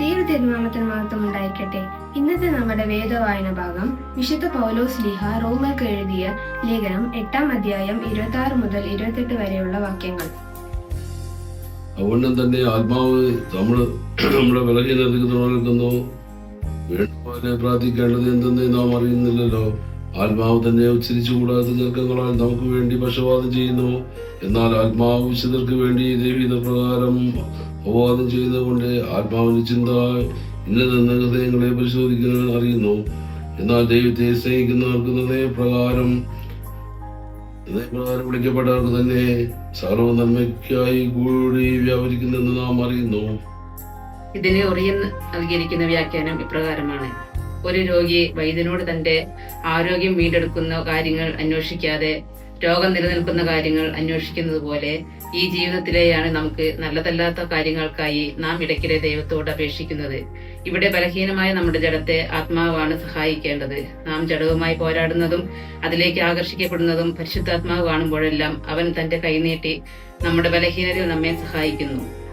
ദൈവതിരുനാമത്തിന് മഹത്വം ഉണ്ടായിരിക്കട്ടെ ഇന്നത്തെ നമ്മുടെ വേദവായന ഭാഗം വിശുദ്ധ പൗലോസ് ലിഹ റോമർക്ക് എഴുതിയ ലേഖനം എട്ടാം അധ്യായം ഇരുപത്തി ആറ് മുതൽ ഇരുപത്തെട്ട് വരെയുള്ള വാക്യങ്ങൾ. അതുകൊണ്ട് തന്നെ ആത്മാവ് നമ്മൾ നമ്മുടെ ബലഹീനതയ്ക്ക് തുണർക്കുന്നു വേണ്ടപോലെ പ്രാർത്ഥിക്കേണ്ടത് എന്തെന്ന് നാം അറിയുന്നില്ലല്ലോ. ആത്മാവ് തന്നെ ഉച്ചരിച്ചു കൂടാത്ത ചെറുക്കങ്ങളാൽ നമുക്ക് വേണ്ടി പക്ഷപാതം ചെയ്യുന്നു. എന്നാൽ ആത്മാവ് വിശുദ്ധർക്ക് വേണ്ടി ദൈവിക പ്രകാരം അപവാദം ചെയ്തുകൊണ്ട് ആത്മാവിന്റെ ചിന്ത ഇന്നതെന്ന ഹൃദയങ്ങളെ പരിശോധിക്കാൻ അറിയുന്നു. എന്നാൽ ദൈവത്തെ സ്നേഹിക്കുന്നവർക്ക് നിർണയപ്രകാരം പ്രകാരം വിളിക്കപ്പെട്ടവർക്ക് തന്നെ സർവ നന്മയ്ക്കായി കൂടി വ്യാപരിക്കുന്നെന്ന് നാം അറിയുന്നു. ഇതിനെ ഒറിയൻ നൽകിയിരിക്കുന്ന വ്യാഖ്യാനം ഇപ്രകാരമാണ്. ഒരു രോഗി വൈദ്യനോട് തന്റെ ആരോഗ്യം വീണ്ടെടുക്കുന്ന കാര്യങ്ങൾ അന്വേഷിക്കാതെ രോഗം നിലനിൽക്കുന്ന കാര്യങ്ങൾ അന്വേഷിക്കുന്നത് പോലെ ഈ ജീവിതത്തിലെയാണ് നമുക്ക് നല്ലതല്ലാത്ത കാര്യങ്ങൾക്കായി നാം ഇടയ്ക്കിടെ ദൈവത്തോട് അപേക്ഷിക്കുന്നത്. ഇവിടെ ബലഹീനമായ നമ്മുടെ ജഡത്തെ ആത്മാവാണ് സഹായിക്കേണ്ടത്. നാം ജഡവുമായി പോരാടുന്നതും അതിലേക്ക് ആകർഷിക്കപ്പെടുന്നതും പരിശുദ്ധാത്മാവ് കാണുമ്പോഴെല്ലാം അവൻ തന്റെ കൈനീട്ടി നമ്മുടെ ബലഹീനതയിൽ നമ്മെ സഹായിക്കുന്നു.